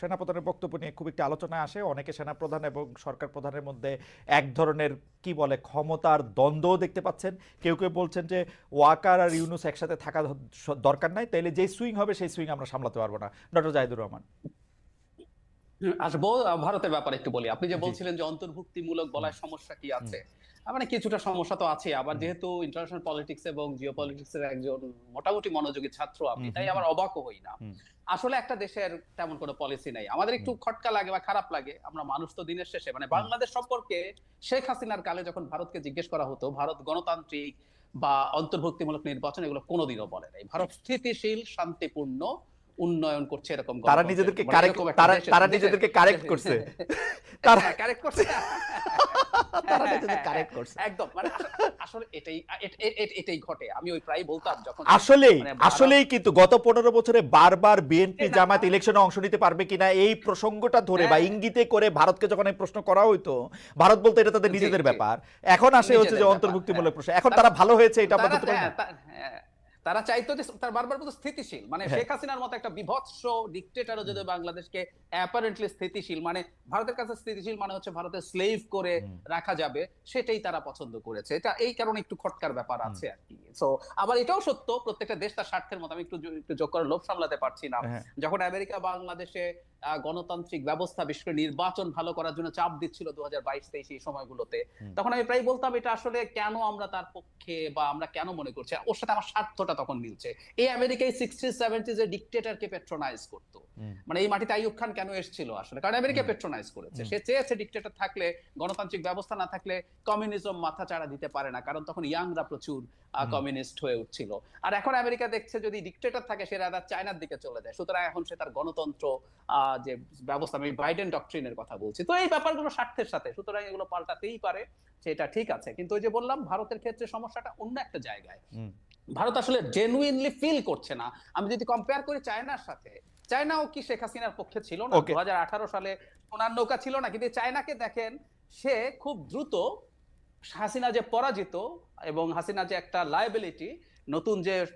সেনাপ্রধানের বক্তব্য নিয়ে খুব একটি আলোচনা আসে। অনেকে সেনাপ্রধান এবং সরকার প্রধানের মধ্যে এক ধরনের, কি বলে, ক্ষমতার দ্বন্দ্বও দেখতে পাচ্ছেন। কেউ কেউ বলছেন যে ওয়াকার আর ইউনুস একসাথে থাকা দরকার নাই, তাইলে যেই সুইং হবে সেই সুইং আমরা সামলাতে পারব না। ডক্টর জাহিদুর রহমান। আসব ভারতের ব্যাপারে একটু বলি। আপনি যে বলছিলেন যে অন্তর্ভুক্তিমূলক বলার সমস্যা কি আছে মানে কিছুটা সমস্যা তো আছে আবার যেহেতু ইন্টারন্যাশনাল পলিটিক্স এবং জিও পলিটিক্স এর একজন মোটামুটি মনোযোগী ছাত্র হুম, তাই আবার অবাকও হই না। আসলে একটা দেশের তেমন কোনো পলিসি নাই। আমাদের একটু খটকা লাগে বা খারাপ লাগে আমরা মানুষ তো দিনের শেষে। মানে বাংলাদেশ সম্পর্কে শেখ হাসিনার কালে যখন ভারতকে জিজ্ঞেস করা হতো ভারত গণতান্ত্রিক বা অন্তর্ভুক্তিমূলক নির্বাচন এগুলো কোনোদিনও বলে নাই। ভারত স্থিতিশীল শান্তিপূর্ণ উন্নয়ন করছে এরকম তারা নিজেদেরকে মানে কারেক্ট তারা নিজেদেরকে কারেক্ট করছে। তারা হ্যাঁ, করছে। তারা হ্যাঁ, নিজেদের কারেক্ট করছে। একদম। মানে আসলে এটাই এ- এ- এ- এটাই ঘটে। আমি ওই প্রায় বলতাম যখন আসলেই মানে আসলেই কিন্তু গত পনেরো বছরে বারবার বিএনপি না, জামাত ইলেকশনে অংশ নিতে পারবে কিনা এই প্রসঙ্গটা ধরে বা হ্যাঁ। ইঙ্গিতে করে ভারতকে যখন এই প্রশ্ন করা হইতো ভারত বলতে এটা তাদের নিজেদের ব্যাপার। এখন আসে হচ্ছে যে অন্তর্ভুক্তিমূলক প্রশ্ন। এখন তারা- ভালো হয়েছে এটা আমরা বলতে পারি না? তা- তারা চাইতো যে তার বারবার বলতো স্থিতিশীল। মানে হ্যাঁ। শেখ হাসিনার মতো একটা বিভৎস ডিকটেটরও যদি বাংলাদেশকে অ্যাপারেন্টলি স্থিতিশীল মানে ভারতের কাছে স্থিতিশীল মানে হচ্ছে ভারতের স্লেভ করে রাখা যাবে সেটাই তারা পছন্দ করেছে। এটা এই কারণে একটু খটকার ব্যাপার আছে আর কি। সো আবার এটাও সত্য প্রত্যেকটা দেশ তার স্বার্থের মতো। আমি একটু একটু যোগ করে লোভ সামলাতে পারছি না। হ্যাঁ। যখন আমেরিকা বাংলাদেশে গণতান্ত্রিক ব্যবস্থা বিশেষ করে নির্বাচন ভালো করার জন্য চাপ দিচ্ছিল দু হাজার বাইশ তেইশ এই সময়গুলোতে। তখন আমি প্রায় বলতাম এটা আসলে কেন আমরা তার পক্ষে বা আমরা কেন মনে করছি? ওর সাথে আমার স্বার্থটা তখন মিলছে। এই আমেরিকায় সিক্সটি সেভেন্টিজ এর ডিকটেটরকে পেট্রোনাইজ করতো। মানে এই মাটিতে আইয়ুব খান কেন এসেছিল আসলে? কারণ আমেরিকা পেট্রোনাইজ করেছে। সে চেয়েছে ডিকটেটর থাকলে গণতান্ত্রিক ব্যবস্থা না থাকলে কমিউনিজম মাথা চাড়া দিতে পারে না। কারণ তখন ইয়াংরা প্রচুর কমিউনিস্ট হয়ে উঠছিল। আর এখন আমেরিকা দেখছে যদি ডিকটেটর থাকে সে রাদার চায়নার দিকে চলে যায়। সুতরাং এখন সে তার গণতন্ত্র আহ, যে ব্যবস্থা আমি বাইডেন ডক্ট্রিনের কথা বলছি। তো এই ব্যাপারগুলো স্বার্থের সাথে। সুতরাং এগুলো পাল্টাতেই পারে। সেটা ঠিক আছে। কিন্তু ওই যে বললাম ভারতের ক্ষেত্রে সমস্যাটা অন্য একটা জায়গায়। ভারত আসলে জেনুইনলি ফিল করছে না আমি যদি কম্পেয়ার করি চায়নার সাথে চায়নাও কি শেখ হাসিনার পক্ষে ছিল না. দু সালে সোনার নৌকা ছিল না কিন্তু চায়নাকে দেখেন সে খুব দ্রুত হাসিনা যে পরাজিত এবং হাসিনা যে একটা লায়াবিলিটি নতুন যে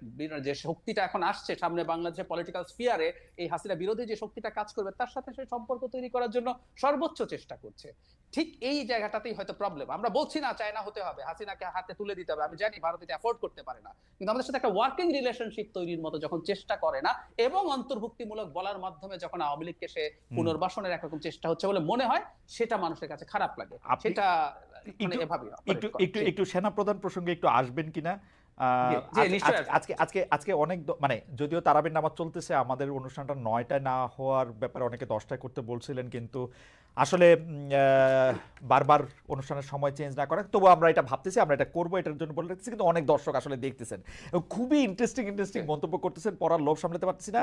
যে শক্তিটা এখন আসছে সামনে বাংলাদেশের পলিটিক্যাল স্ফিয়ারে এই হাসিনা বিরোধী যে শক্তিটা কাজ করবে তার সাথে সে সম্পর্ক তৈরি করার জন্য সর্বোচ্চ চেষ্টা করছে। ঠিক এই জায়গাটাতেই হয়তো প্রবলেম আমরা বলছি না চায়না হতে হবে হাসিনাকে হাতে তুলে দিতে হবে। আমি জানি ভারত এটা অ্যাফোর্ড করতে পারে না। কিন্তু আমাদের সাথে একটা ওয়ার্কিং রিলেশনশিপ তৈরির মতো যখন চেষ্টা করে না এবং অন্তর্ভুক্তিমূলক বলার মাধ্যমে যখন আওয়ামী লীগকে সে পুনর্বাসনের একরকম চেষ্টা হচ্ছে বলে মনে হয় সেটা মানুষের কাছে খারাপ লাগে। সেটা মানে একটু- এভাবেই একটু। একটু সেনাপ্রধান প্রসঙ্গে একটু আসবেন কিনা? আজকে আজকে আজকে অনেক মানে যদিও তারাবির নামাজ চলতেছে আমাদের অনুষ্ঠানটা নয়টায় না হওয়ার ব্যাপারে অনেকে দশটায় করতে বলছিলেন কিন্তু আসলে বারবার অনুষ্ঠানের সময় চেঞ্জ না করে। তবু আমরা এটা ভাবতেছি আমরা এটা করব এটার জন্য বলে রাখতেছি কিন্তু অনেক দর্শক আসলে দেখতেছেন। খুবই ইন্টারেস্টিং ইন্টারেস্টিং মন্তব্য করতেছেন পড়ার লোভ সামলাতে পারতেছি না।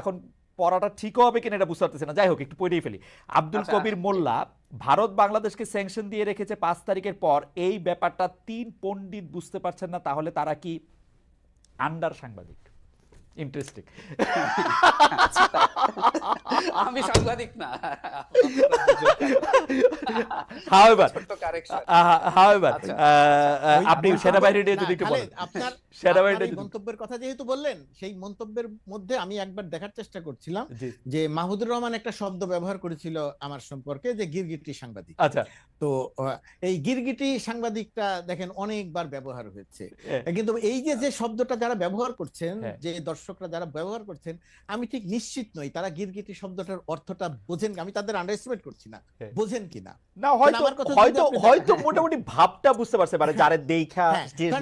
এখন পড়াটা ঠিকও হবে কিনা এটা বুঝতে পারতেছি না। যাই হোক একটু পড়েই ফেলি। আব্দুল আচ্ছা। কবির মোল্লা ভারত বাংলাদেশকে স্যাংশন দিয়ে রেখেছে পাঁচ তারিখের পর। এই ব্যাপারটা তিন পণ্ডিত বুঝতে পারছেন না তাহলে তারা কি আন্ডার সাংবাদিক? ইন্টারেস্টিং আমি সাংবাদিক না। হাওয়েভার ছোট্ট হাওয়েভার আচ্ছা। আপনি সেনাবাহিনী নিয়ে যদি একটু বলেন। আপনার যদি- মন্তব্যের কথা যেহেতু বললেন সেই মন্তব্যের মধ্যে আমি একবার দেখার চেষ্টা করছিলাম যে মাহমুদুর রহমান একটা শব্দ ব্যবহার করেছিল আমার সম্পর্কে যে গিরগিটি সাংবাদিক আচ্ছা তো এই গিরগিটি সাংবাদিকটা দেখেন অনেকবার ব্যবহার হয়েছে হ্যাঁ। কিন্তু এই যে যে শব্দটা যারা ব্যবহার করছেন হ্যাঁ। যে দর্শকরা যারা ব্যবহার করছেন আমি ঠিক নিশ্চিত নই তারা গিরগিটি শব্দটার অর্থটা বোঝেন আমি তাদের আন্ডারস্টিমেট করছি না হ্যাঁ। বোঝেন কিনা না হয়তো হয়তো হয়তো মোটামুটি ভাবটা বুঝতে পারছে পারে যারে দেখা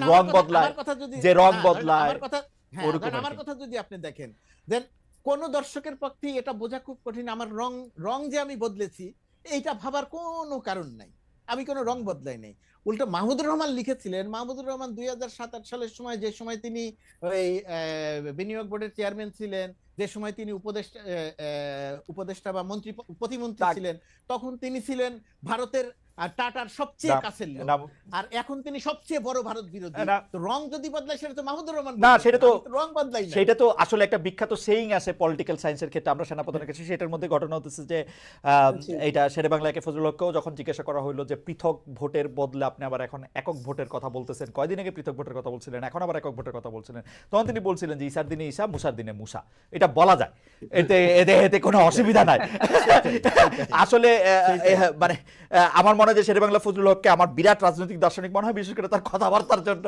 রং বদলায় কথা যদি- যে রং বদলায়, আমার কথা হ্যাঁ। কথা যদি আপনি দেখেন দেন কোন দর্শকের পক্ষে এটা বোঝা খুব কঠিন আমার রং রং যে আমি বদলেছি এইটা ভাবার কোনো কারণ নাই আমি কোনো রং বদলাই নাই উল্টো মাহমুদুর রহমান লিখেছিলেন মাহমুদুর রহমান দুই হাজার সাত আট সালের সময় যে সময় তিনি ওই বিনিয়োগ বোর্ডের চেয়ারম্যান ছিলেন যে সময় তিনি উপদেষ্টা উপদেষ্টা বা মন্ত্রী প্রতিমন্ত্রী ছিলেন তখন তিনি ছিলেন ভারতের আহ, টাটার সবচেয়ে কাছের লোক। আর এখন তিনি সবচেয়ে বড় ভারত বিরোধী। তো রং যদি বদলায় সেটা তো মাহমুদুর রহমান না, সেটা তো- রং বদলাই না সেটা তো আসলে একটা বিখ্যাত সেইং আছে পলিটিক্যাল সায়েন্সের ক্ষেত্রে। আমরা সেনাপ্রধানের কাছে সেটার মধ্যে ঘটনা হতেছে যে। এইটা শেরে বাংলাকে ফজলুল হককেও যখন জিজ্ঞাসা করা হলো যে পৃথক ভোটের বদলে আপনি আবার এখন একক ভোটের কথা বলতেছেন। কয়দিন আগে পৃথক ভোটের কথা বলছিলেন? এখন আবার একক ভোটের কথা বলছিলেন। তখন তিনি বলছিলেন যে ঈশার দিনে মুসার দিনে মুসা। এটা বলা যায়। এতে এতে এতে কোনো অসুবিধা নাই। আসলে মানে আমার মনে হয় যে শেরে বাংলা ফজলুল হককে আমার বিরাট রাজনৈতিক দার্শনিক মনে হয় বিশেষ করে তার কথাবার্তার জন্য।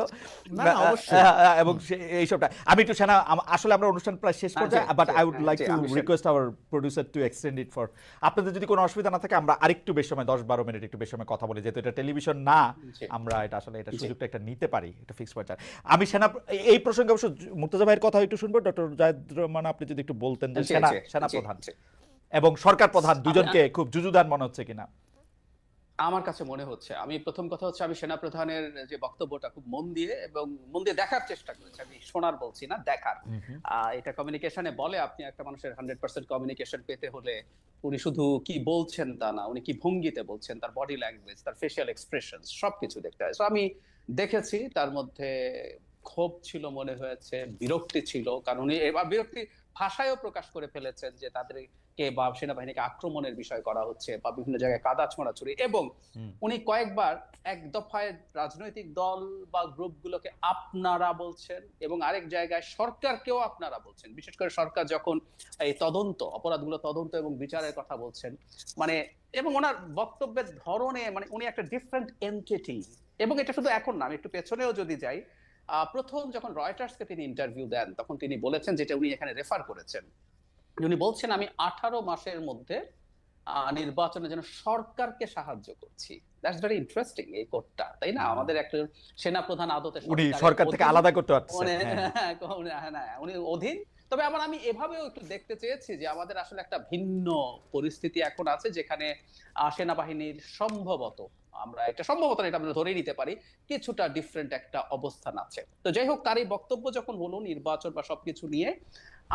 এবং এইসবটা আমি একটু সেনা আসলে আমরা অনুষ্ঠান প্রায় শেষ জি, but I would like to request our producer to extend it for আপনাদের যদি কোনো অসুবিধা না থাকে আমরা আরেকটু বেশি সময় দশ বারো মিনিট একটু বেশি সময় কথা বলি। যেহেতু এটা টেলিভিশন না আমরা এটা আসলে এটা সুযোগটা একটা নিতে পারি এটা ফিক্স পয়েন্ট আমি সেনা এই- প্রসঙ্গে অবশ্য মুর্তজা ভাইয়ের কথা একটু শুনব। ডক্টর জায়দ রহমান আপনি যদি একটু বলতেন যে সেনা সেনা প্রধান। এবং সরকার প্রধান দুজনকে খুব জুজুদান মনে হচ্ছে কিনা? আমার কাছে মনে হচ্ছে আমি প্রথম কথা হচ্ছে আমি সেনা প্রধানের যে বক্তব্যটা খুব মন দিয়ে এবং মন দিয়ে দেখার চেষ্টা করেছি আমি শোনার বলছি না দেখার। এটা কমিউনিকেশনে বলে আপনি একটা মানুষের হান্ড্রেড পার্সেন্ট কমিউনিকেশন পেতে হলে উনি শুধু কি বলছেন তা না উনি কি ভঙ্গিতে বলছেন তার বডি ল্যাঙ্গুয়েজ তার ফেসিয়াল এক্সপ্রেশন সবকিছু দেখতে হয়। So আমি দেখেছি তার মধ্যে ক্ষোভ ছিল মনে হয়েছে বিরক্তি ছিল কারণ উনি এবার বিরক্তি ভাষায়ও প্রকাশ করে ফেলেছেন যে তাদেরকে বা সেনাবাহিনীকে আক্রমণের বিষয় করা হচ্ছে বা বিভিন্ন জায়গায় কাদা ছোঁড়াছুড়ি এবং উনি কয়েকবার এক দফায় রাজনৈতিক দল বা গ্রুপগুলোকে আপনারা বলছেন এবং আরেক জায়গায় সরকারকেও আপনারা বলছেন। বিশেষ করে সরকার যখন এই তদন্ত অপরাধগুলো তদন্ত এবং বিচারের কথা বলছেন মানে এবং ওনার বক্তব্যের ধরনে মানে উনি একটা ডিফারেন্ট এন্টিটি এবং এটা শুধু এখন না আমি একটু পেছনেও যদি যাই আহ, প্রথম যখন রয়টার্সকে তিনি ইন্টারভিউ দেন তখন তিনি বলেছেন যেটা উনি এখানে রেফার করেছেন। উনি বলছেন আমি আঠারো মাসের মধ্যে আহ, নির্বাচনের জন্য সরকারকে সাহায্য করছি। দ্যাটস ভেরি ইন্টারেস্টিং এই কোডটা তাই না? আমাদের একটা সেনা প্রধান আদতে উনি সরকার থেকে আলাদা করতে পারছেন উনি হ্যাঁ। হ্যাঁ, না, উনি অধীন। তবে আবার আমি এভাবেও একটু দেখতে চেয়েছি যে আমাদের আসলে একটা ভিন্ন পরিস্থিতি এখন আছে যেখানে সেনাবাহিনীর সম্ভবত আমরা এটা সম্ভবত এটা আমরা ধরেই নিতে পারি, কিছুটা ডিফারেন্ট একটা অবস্থান আছে। তো যাই হোক, তার এই বক্তব্য যখন হলো নির্বাচন বা সবকিছু নিয়ে,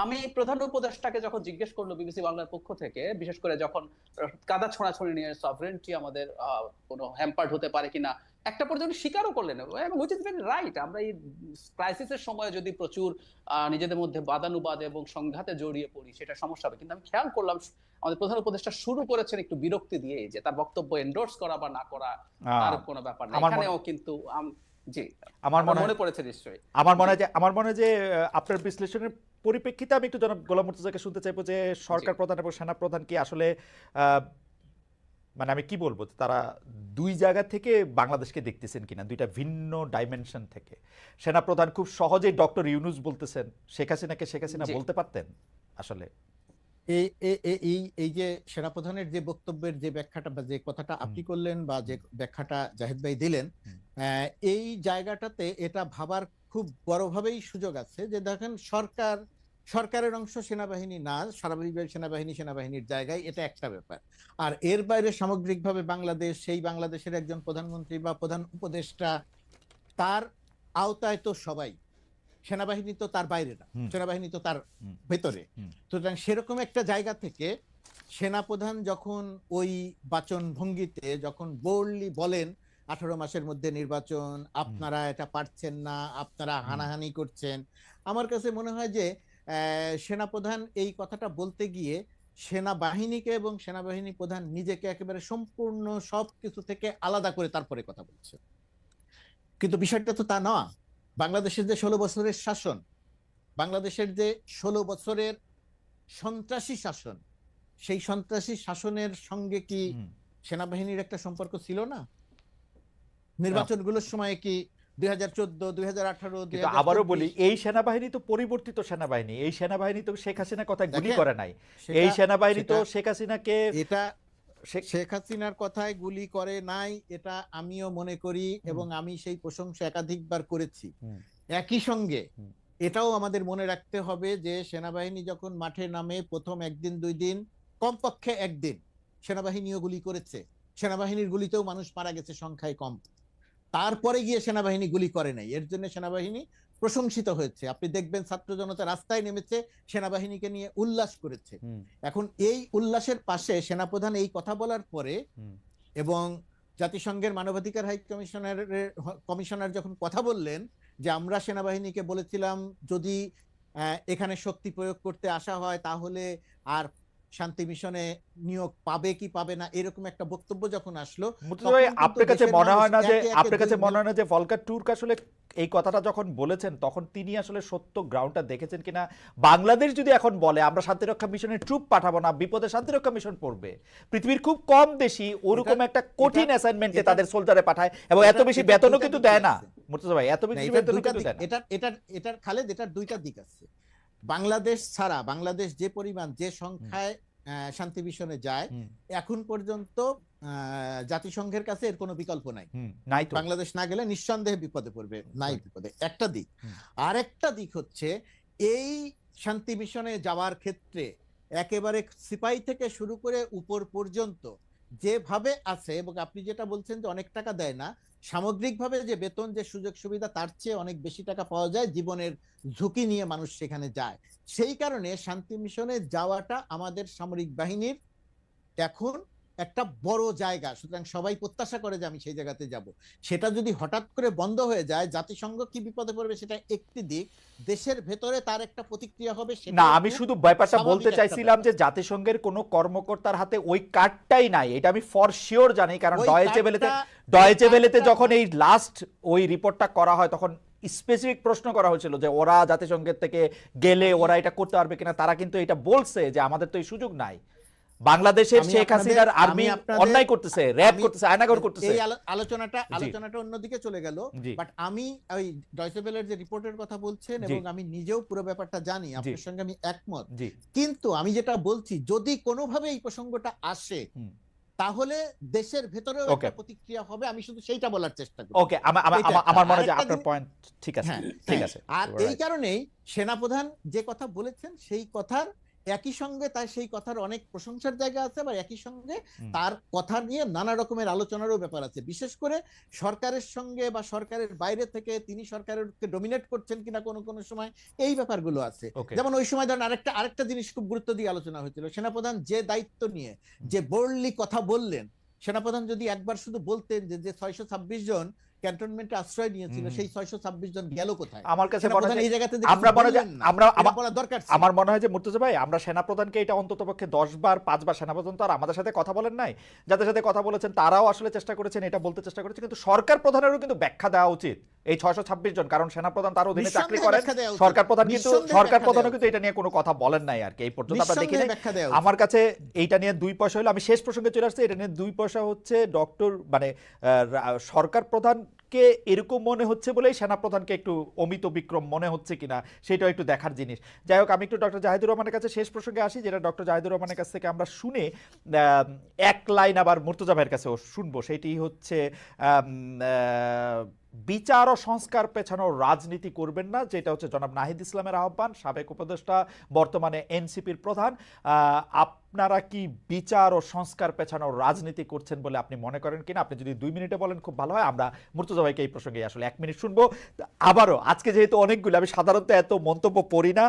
আমি প্রধান উপদেষ্টাকে যখন জিজ্ঞেস করল বিবিসি বাংলার পক্ষ থেকে, বিশেষ করে যখন কাদা ছোঁড়াছড়ি নিয়ে সভরেন্টি আমাদের কোনো হ্যাম্পার্ড হতে পারে কিনা একটা পর্যন্ত স্বীকারও করলেন এবং উইচ ইজ ভেরি রাইট আমরা এই ক্রাইসিসের সময় যদি প্রচুর নিজেদের মধ্যে বাদানুবাদ এবং সংঘাতে জড়িয়ে পড়ি সেটা সমস্যা হবে। কিন্তু আমি খেয়াল করলাম আমাদের প্রধান উপদেষ্টা শুরু করেছেন একটু বিরক্তি দিয়ে যে তার বক্তব্য এন্ডোর্স করা বা না করা তার কোনো ব্যাপার না। এখানেও কিন্তু জি আমার মনে পড়েছে নিশ্চয়ই। আমার মনে হয় যে আমার মনে হয় যে আপনার বিশ্লেষণের পরিপ্রেক্ষিতে আমি একটু জনাব গোলাম মুর্তজাকে শুনতে চাইব যে সরকার প্রধান এবং সেনা প্রধান কি আসলে আহ, মানে আমি কি বলব তারা দুই জায়গা থেকে বাংলাদেশকে দেখতেছেন কিনা দুইটা ভিন্ন ডাইমেনশন থেকে। সেনা প্রধান খুব সহজেই ডক্টর ইউনুস বলতেছেন শেখ হাসিনাকে শেখ হাসিনা বলতে পারতেন আসলে? এই এই- এই- যে সেনাপ্রধানের যে বক্তব্যের যে ব্যাখ্যাটা বা যে কথাটা আপনি করলেন বা যে ব্যাখ্যাটা জাহিদ ভাই দিলেন আহ, এই জায়গাটাতে এটা ভাবার খুব বড়ভাবেই সুযোগ আছে যে দেখেন সরকার সরকারের অংশ সেনাবাহিনী না স্বাভাবিকভাবে সেনাবাহিনী সেনাবাহিনীর জায়গায় এটা একটা ব্যাপার। আর এর বাইরে সামগ্রিকভাবে বাংলাদেশ সেই বাংলাদেশের একজন প্রধানমন্ত্রী বা প্রধান উপদেষ্টা তার আওতায় তো সবাই। সেনাবাহিনী তো তার বাইরে না সেনাবাহিনী তো তার ভেতরে। সুতরাং সেরকম একটা জায়গা থেকে সেনাপ্রধান যখন ওই বাচন ভঙ্গিতে যখন বোল্ডলি বলেন আঠারো মাসের মধ্যে নির্বাচন আপনারা এটা পারছেন না আপনারা হানাহানি করছেন আমার কাছে মনে হয় যে সেনাপ্রধান এই কথাটা বলতে গিয়ে সেনাবাহিনীকে এবং সেনাবাহিনী প্রধান নিজেকে একেবারে সম্পূর্ণ সব কিছু থেকে আলাদা করে তারপরে কথা বলছে। কিন্তু বিষয়টা তো তা না বাংলাদেশের যে ষোলো বছরের শাসন বাংলাদেশের যে ষোলো বছরের সন্ত্রাসী শাসন সেই সন্ত্রাসী শাসনের সঙ্গে কি সেনাবাহিনীর একটা সম্পর্ক ছিল না? নির্বাচনগুলোর সময় কি দুই হাজার চোদ্দ দুই হাজার আঠারো কিন্তু আবারও বলি এই সেনাবাহিনী তো পরিবর্তিত সেনাবাহিনী। এই সেনাবাহিনী তো শেখ হাসিনার কথা গুলি করে নাই। এই সেনাবাহিনী তো শেখ হাসিনাকে এটা শেখ- শেখ হাসিনার কথায় গুলি করে নাই এটা আমিও মনে করি এবং আমি সেই প্রশংসা একাধিকবার করেছি। একই সঙ্গে এটাও আমাদের মনে রাখতে হবে যে সেনাবাহিনী যখন মাঠে নামে প্রথম একদিন দুই দিন কমপক্ষে একদিন সেনাবাহিনীও গুলি করেছে। সেনাবাহিনীর গুলিতেও মানুষ মারা গেছে সংখ্যায় কম। তারপরে গিয়ে সেনাবাহিনী গুলি করে নাই। এর জন্য সেনাবাহিনী প্রশংসিত হয়েছে। আপনি দেখবেন ছাত্র জনতা রাস্তায় নেমেছে সেনাবাহিনীকে নিয়ে উল্লাস করেছে। এখন এই উল্লাসের পাশে সেনাপ্রধান এই কথা বলার পরে এবং জাতিসংঘের মানবাধিকার হাই কমিশনার কমিশনার যখন কথা বললেন যে আমরা সেনাবাহিনীকে বলেছিলাম যদি এখানে শক্তি প্রয়োগ করতে আসা হয় তাহলে আর শান্তি মিশনে নিয়োগ পাবে কি পাবে না এরকম একটা বক্তব্য যখন আসলো আপনার কাছে মনে হয় না যে আপনার কাছে মনে হয় না যে ভলকার টুর্ক আসলে এই কথাটা যখন বলেছেন তখন তিনি আসলে সত্য গ্রাউন্ডটা দেখেছেন কিনা? বাংলাদেশ যদি এখন বলে আমরা শান্তিরক্ষা মিশনের ট্রুপ পাঠাবো না বিপদে শান্তিরক্ষা মিশন পড়বে। পৃথিবীর খুব কম দেশই ওরকম একটা কঠিন অ্যাসাইনমেন্টে এটা- তাদের সোলজারে পাঠায় এবং এত বেশি এটা বেতনও কিন্তু দেয় না। মুর্তজা ভাই এত বেশি বেতনও কিন্তু দেয় না। এটার এটার এটার খালেদ এটার দুইটা দিক আছে। বাংলাদেশ ছাড়া বাংলাদেশ যে পরিমাণ যে সংখ্যায় শান্তি মিশনে যায় এখন পর্যন্ত জাতিসংঘের কাছে এর কোনো বিকল্প নাই। বাংলাদেশ না গেলে নিঃসন্দেহে বিপদে পড়বে নাই বিপদে। একটা দিক। আর একটা দিক হচ্ছে এই শান্তি মিশনে যাওয়ার ক্ষেত্রে একেবারে সিপাই থেকে শুরু করে উপর পর্যন্ত যেভাবে আছে এবং আপনি যেটা বলছেন যে অনেক টাকা দেয় না সামগ্রিকভাবে যে বেতন, যে সুযোগ সুবিধা, তার চেয়ে অনেক বেশি টাকা পাওয়া যায় জীবনের ঝুঁকি নিয়ে মানুষ সেখানে যায়। সেই কারণে শান্তি মিশনে যাওয়াটা আমাদের সামরিক বাহিনীর, এখন একটা বড় জায়গা সুতরাং সবাই প্রত্যাশা করে যে আমি সেই জায়গাতে যাব। সেটা যদি হঠাৎ করে বন্ধ হয়ে যায় জাতিসংঘ কি বিপদে পড়বে সেটা একটি দিক দেশের ভেতরে তার একটা প্রতিক্রিয়া হবে না আমি শুধু ব্যাপারটা বলতে চাইছিলাম যে জাতিসংঘের কোনো কর্মকর্তার হাতে ওই কার্ডটাই নাই এটা আমি ফর শিওর জানি কারণ ওই ডয়েচে বেলেতে ডয়েচে বেলেতে যখন এই লাস্ট ওই রিপোর্টটা করা হয় তখন স্পেসিফিক প্রশ্ন করা হয়েছিল যে ওরা জাতিসংঘের থেকে গেলে ওরা এটা করতে পারবে কিনা তারা কিন্তু এটা বলছে যে আমাদের তো এই সুযোগ নাই। বাংলাদেশের শেখ হাসিনার আর্মি অন্যায় করতেছে র্যাব করতেছে আয়নাগর করতেছে। এই আলো- আলোচনাটা। আলোচনাটা অন্যদিকে চলে গেল বাট আমি ওই ডয়সেবেলের যে রিপোর্টের কথা বলছেন এবং আমি নিজেও পুরো ব্যাপারটা জানি আপনার সঙ্গে আমি একমত। কিন্তু আমি যেটা বলছি যদি কোনোভাবে এই প্রসঙ্গটা আসে তাহলে দেশের ভেতরেও একটা প্রতিক্রিয়া হবে আমি শুধু সেইটা বলার চেষ্টা করি। ওকে আমার মনে হয় আপনার পয়েন্ট ঠিক আছে হ্যাঁ, ঠিক হ্যাঁ। আছে। আর এই কারণেই সেনাপ্রধান যে কথা বলেছেন সেই কথার একই সঙ্গে তার সেই কথার অনেক প্রশংসার জায়গা আছে আবার একই সঙ্গে তার কথা নিয়ে নানা রকমের আলোচনারও ব্যাপার আছে। বিশেষ করে সরকারের সঙ্গে বা সরকারের বাইরে থেকে তিনি সরকারের ডোমিনেট করছেন কিনা কোনো কোনো সময় এই ব্যাপারগুলো আছে। যেমন ওই সময় ধরেন আরেকটা আরেকটা জিনিস খুব গুরুত্ব দিয়ে আলোচনা হয়েছিল। সেনাপ্রধান যে দায়িত্ব নিয়ে যে বোল্ডলি কথা বললেন সেনাপ্রধান যদি একবার শুধু বলতেন যে যে ছয়শো ছাব্বিশ জন ক্যান্টনমেন্টে আশ্রয় নিয়েছিল সেই ছয়শো ছাব্বিশ জন গেল কোথায়? আমার কাছে এই জায়গাতে আমরা মনে হয় আমরা আমার- দরকার আমার মনে হয় যে মুর্তজা ভাই আমরা সেনাপ্রধানকে এটা অন্তত পক্ষে দশ বার পাঁচবার সেনাপ্রধান তো আর আমাদের সাথে কথা বলেন নাই। যাদের সাথে কথা বলেছেন তারাও আসলে চেষ্টা করেছেন এটা বলতে চেষ্টা করেছেন কিন্তু সরকার প্রধানেরও কিন্তু ব্যাখ্যা দেওয়া উচিত। এই ছয়শো ছাব্বিশ জন কারণ সেনাপ্রধান তার অধীনে চাকরি করেন। সরকার প্রধান কিন্তু সরকার প্রধানও কিন্তু এটা নিয়ে কোনো কথা বলেন নাই আর কি। এই পর্যন্ত আমরা দেখি। আমার কাছে এইটা নিয়ে দুই পয়সা হলো আমি শেষ প্রসঙ্গে চলে আসছি এটা নিয়ে দুই পয়সা হচ্ছে ডক্টর মানে আহ, রা- প্রধানকে এরকম মনে হচ্ছে বলেই সেনাপ্রধানকে একটু অমিত বিক্রম মনে হচ্ছে কিনা, সেটাও একটু দেখার জিনিস। যাই হোক, আমি একটু ডক্টর জাহিদুর রহমানের কাছে শেষ প্রসঙ্গে আসি, যেটা ডক্টর জাহিদুর রহমানের কাছ থেকে আমরা শুনে এক লাইন আবার মুর্তজা ভাইয়ের কাছেও শুনব। সেটি হচ্ছে বিচার ও সংস্কার পেছানো রাজনীতি করবেন না, যেটা হচ্ছে জনাব নাহিদ ইসলামের আহ্বান, সাবেক উপদেষ্টা, বর্তমানে এনসিপির প্রধান। আপনারা কি বিচার ও সংস্কার পেছানো রাজনীতি করছেন বলে আপনি মনে করেন কিনা? আপনি যদি দুই মিনিটে বলেন, খুব ভালো হয়। আমরা মুর্তজা ভাইকে এই প্রসঙ্গে আসলে এক মিনিট শুনব। আবারও, আজকে যেহেতু অনেকগুলি, আমি সাধারণত এত মন্তব্য পড়ি না,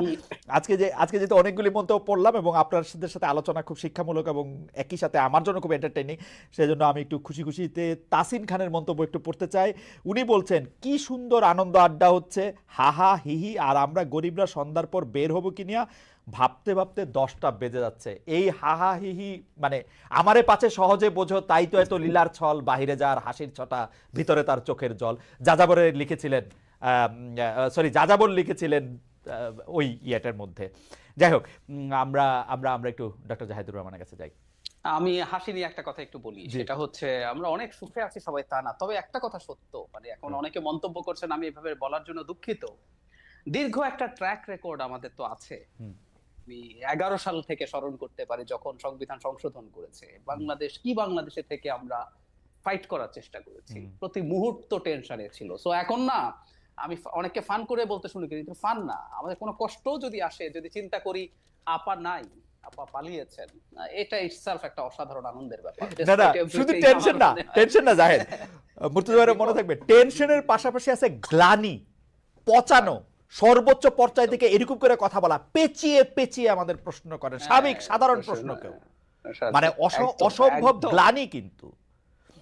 আজকে যে, আজকে যেহেতু অনেকগুলি মন্তব্য পড়লাম এবং আপনাদের সাথে আলোচনা খুব শিক্ষামূলক এবং একই সাথে আমার জন্য খুব এন্টারটেইনিং সেজন্য আমি একটু খুশি খুশিতে তাসিন খানের মন্তব্য একটু পড়তে চাই। উনি বলছেন, কি সুন্দর আনন্দ আড্ডা হচ্ছে। হাহা হিহি আর আমরা গরিবরা সন্ধ্যার পর বের হব কিনিয়া ভাবতে ভাবতে দশটা বেজে যাচ্ছে। এই হাহা হিহি মানে আমারে পাছে সহজে বোঝো, তাই তো এত লীলার ছল, বাহিরে যার হাসির ছটা, ভিতরে তার চোখের জল। যাযাবরে লিখেছিলেন সরি যাযাবর লিখেছিলেন ওই ইয়েটার মধ্যে। যাই হোক আমরা আমরা আমরা একটু ডক্টর জাহিদুর রহমানের কাছে যাই। আমি হাসি নিয়ে একটা কথা একটু বলি। সেটা হচ্ছে আমরা অনেক সুখে আছি সবাই তা না। তবে একটা কথা সত্য মানে এখন অনেকে মন্তব্য করছেন আমি এভাবে বলার জন্য দুঃখিত। দীর্ঘ একটা ট্র্যাক রেকর্ড আমাদের তো আছে। আমি এগারো সাল থেকে স্মরণ করতে পারি যখন সংবিধান সংশোধন করেছে। বাংলাদেশ কি বাংলাদেশে থেকে আমরা ফাইট করার চেষ্টা করেছি। প্রতি মুহূর্ত টেনশনে ছিল। সো এখন না আমি অনেককে ফান করে বলতে শুনি কিন্তু ফান না। আমাদের কোনো কষ্ট যদি আসে যদি চিন্তা করি আপা নাই। আপা পালিয়েছেন এটা ইটসেলফ একটা অসাধারণ আনন্দের ব্যাপার। না না শুধু টেনশন না টেনশন না জাহেদ। মুর্তজা ভাইয়ের মনে থাকবে টেনশনের পাশাপাশি আছে গ্লানি পচানো সর্বোচ্চ পর্যায় থেকে এরকম করে কথা বলা পেঁচিয়ে পেঁচিয়ে আমাদের প্রশ্ন করেন। স্বাভাবিক হ্যাঁ, সাধারণ প্রশ্ন, হ্যাঁ, মানে অসম্ভব গ্লানি কিন্তু।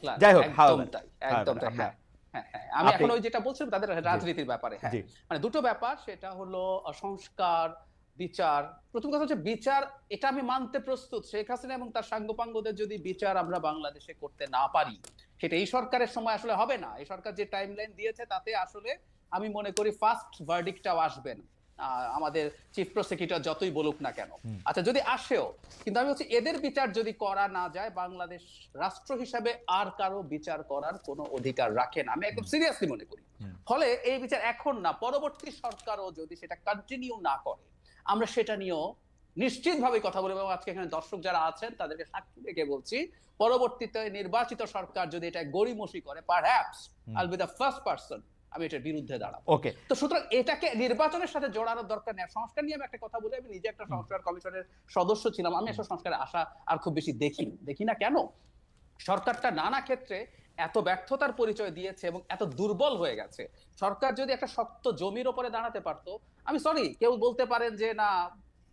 যাই হোক, একদম হ্যাঁ হ্যাঁ হ্যাঁ আমি এখন ওই যেটা বলছিলাম তাদের রাজনীতির ব্যাপারে হ্যাঁ। মানে দুটো ব্যাপার সেটা হলো সংস্কার বিচার। প্রথম কথা হচ্ছে বিচার এটা আমি মানতে প্রস্তুত। শেখ হাসিনা এবং তার সাঙ্গপাঙ্গদের যদি বিচার আমরা বাংলাদেশে করতে না পারি সেটা এই সরকারের সময় আসলে হবে না। এই সরকার যে টাইমলাইন দিয়েছে তাতে আসলে আমি মনে করি ফার্স্ট ভার্ডিকটাও আসবে না। আমাদের চিফ প্রসিকিউটর যতই বলুক না কেন। আচ্ছা যদি আসেও কিন্তু আমি হচ্ছে এদের বিচার যদি করা না যায় বাংলাদেশ রাষ্ট্র হিসাবে আর কারও বিচার করার কোনো অধিকার রাখে না। আমি একদম সিরিয়াসলি মনে করি। ফলে এই বিচার এখন না পরবর্তী সরকারও যদি সেটা কন্টিনিউ না করে আমরা সেটা নিয়েও নিশ্চিতভাবে কথা বলব এবং আজকে এখানে দর্শক যারা আছেন তাদেরকে সাক্ষী রেখে বলছি পরবর্তীতে নির্বাচিত সরকার যদি এটা গড়িমসি করে perhaps I'll be the first person আমি এটার বিরুদ্ধে দাঁড়াবো। ওকে তো সুতরাং এটাকে নির্বাচনের সাথে জোড়ানোর দরকার নেই। সংস্কার নিয়ে আমি একটা কথা বলি আমি নিজে একটা সংস্কার কমিশনের সদস্য ছিলাম। আমি এসব সংস্কারে আশা আর খুব বেশি দেখি দেখি না কেন? সরকারটা নানা ক্ষেত্রে এত ব্যর্থতার পরিচয় দিয়েছে এবং এত দুর্বল হয়ে গেছে। সরকার যদি একটা শক্ত জমির ওপরে দাঁড়াতে পারতো আমি সরি কেউ বলতে পারেন যে না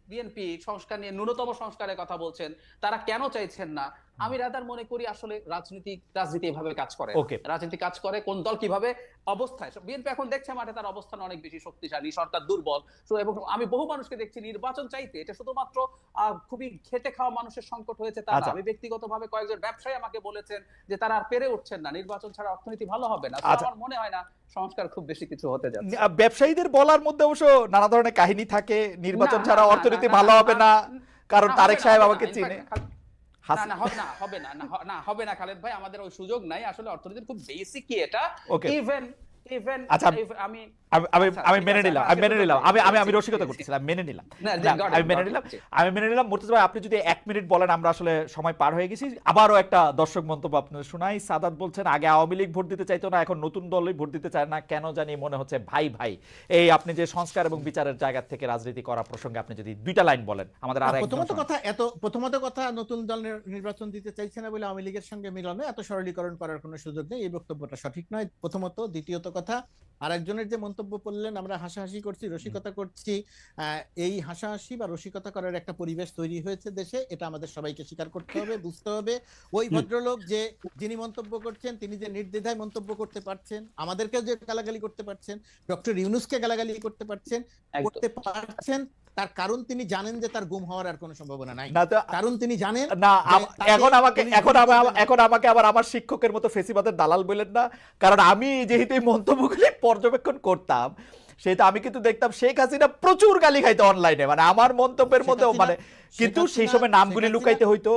বিএনপি সংস্কার নিয়ে ন্যূনতম সংস্কারের কথা বলছেন, তারা কেন চাইছেন না? আমি রাদার মনে করি আসলে রাজনীতি রাজনীতি এভাবে কাজ করে। রাজনীতি কাজ করে কোন দল কীভাবে অবস্থায়। বিএনপি এখন দেখছে মাঠে তার অবস্থান অনেক বেশি শক্তিশালী সরকার দুর্বল। তো এবং আমি বহু মানুষকে দেখছি নির্বাচন চাইতে এটা শুধুমাত্র খুবই খেটে খাওয়া মানুষের সংকট হয়েছে তা না। আচ্ছা। আমি ব্যক্তিগতভাবে কয়েকজন ব্যবসায়ী আমাকে বলেছেন যে তারা আর পেরে উঠছেন না। নির্বাচন ছাড়া অর্থনীতি ভালো হবে না। আচ্ছা। আমার মনে হয় না সংস্কার খুব বেশি কিছু হতে যাচ্ছে। ব্যবসায়ীদের বলার মধ্যে অবশ্য নানা ধরনের কাহিনী থাকে। নির্বাচন ছাড়া অর্থনীতি ভালো হবে না, কারণ তারেক সাহেব আমাকে। চিনে। না না হবে না না না না হবে না খালেদ ভাই আমাদের ওই সুযোগ নাই। আসলে অর্থনীতির খুব বেসিকই এটা। ইভেন আচ্ছা, আমি আমি আমি আচ্ছা, আমি ঠিক মেনে নিলাম আমি মেনে নিলাম আমি আমি আমি রসিকতা করতেছিলাম মেনে নিলাম। না, না, got it, আমি মেনে নিলাম আমি মেনে নিলাম। মুর্তজা ভাই আপনি যদি এক মিনিট বলেন আমরা আসলে সময় পার হয়ে গেছি। আবারও একটা দর্শক মন্তব্য আপনাদের শোনাই। সাদাত বলছেন আগে আওয়ামী লীগ ভোট দিতে চাইতো না এখন নতুন দলই ভোট দিতে চায় না। কেন জানি মনে হচ্ছে ভাই ভাই এই আপনি যে সংস্কার এবং বিচারের জায়গা থেকে রাজনীতি করা প্রসঙ্গে আপনি যদি দুইটা লাইন বলেন আমাদের আর প্রথমত কথা এত প্রথমত কথা নতুন দল নির্বাচন দিতে চাইছে না বলে আওয়ামী লীগের সঙ্গে মিলন এত সরলীকরণ করার কোনো সুযোগ নেই। এই বক্তব্যটা সঠিক নয়। প্রথমত দ্বিতীয়ত কথা আরেকজনের যে মন্তব্য করলেন আমরা হাসাহাসি করছি রসিকতা করছি এই হাসাহাসি বা রসিকতা করার একটা পরিবেশ তৈরি হয়েছে দেশে এটা আমাদের সবাইকে স্বীকার করতে হবে বুঝতে হবে। ওই ভদ্রলোক যে যিনি মন্তব্য করছেন তিনি যে নির্দ্বিধায় মন্তব্য করতে পারছেন আমাদেরকেও যে গালাগালি করতে পারছেন ডক্টর ইউনুসকে গালাগালি করতে পারছেন করতে পারছেন তার কারণ তিনি জানেন যে তার গুম হওয়ার আর কোনো সম্ভাবনা নাই। কারণ তিনি জানেন না এখন আমাকে এখন আমাকে আবার আমার শিক্ষকের মতো ফেসিবাদের দালাল বলেন না। কারণ আমি যেহেতু মন্তব্যগুলি পর্যবেক্ষণ করতাম সেটা আমি কিন্তু দেখতাম শেখ হাসিনা প্রচুর গালি খাইতো অনলাইনে মানে আমার মন্তব্যের মধ্যে মানে কিন্তু সেই সময় নামগুলি লুকাইতে হইতো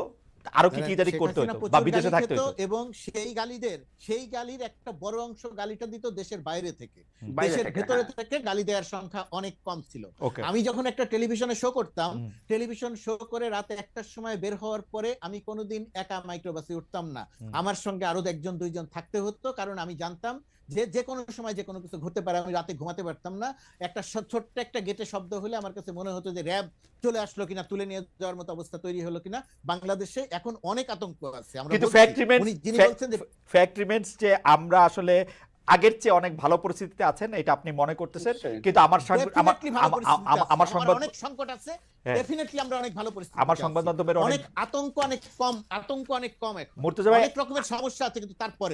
আরও কি কি জানি করতে হাসিনা হইতো বা বিদেশে থাকতে হইতো। এবং সেই গালিদের সেই গালির একটা বড় অংশ গালিটা দিত দেশের বাইরে থেকে। দেশের ভেতরে হ্যাঁ। থেকে গালি দেওয়ার সংখ্যা অনেক কম ছিল। আমি যখন একটা টেলিভিশনে শো করতাম টেলিভিশন শো করে রাতে একটার সময় বের হওয়ার পরে আমি কোনোদিন একা মাইক্রোবাসে উঠতাম না। আমার সঙ্গে আরও একজন দুইজন থাকতে হতো কারণ আমি জানতাম যে যে কোনো সময় যে কোনো কিছু ঘটতে পারে আমি রাতে ঘুমাতে পারতাম না। একটা ছোট্ট একটা গেটে শব্দ হলে আমার কাছে মনে হতো যে র্যাব চলে আসলো কিনা তুলে নিয়ে যাওয়ার মতো অবস্থা তৈরি হলো কিনা? বাংলাদেশে এখন অনেক আতঙ্ক আছে। আমরা কিন্তু বলছেন যে আমরা আসলে আগের চেয়ে অনেক ভালো পরিস্থিতিতে আছেন এটা আপনি মনে করতেছেন। কিন্তু আমার আমার সংবাদ অনেক সংকট আছে। হ্যাঁ। ডেফিনেটলি আমরা অনেক ভালো পরিস্থিতি আমার সংবাদ মাধ্যমের অনেক আতঙ্ক অনেক কম আতঙ্ক অনেক কম এখন। অনেক রকমের সমস্যা আছে কিন্তু তারপরে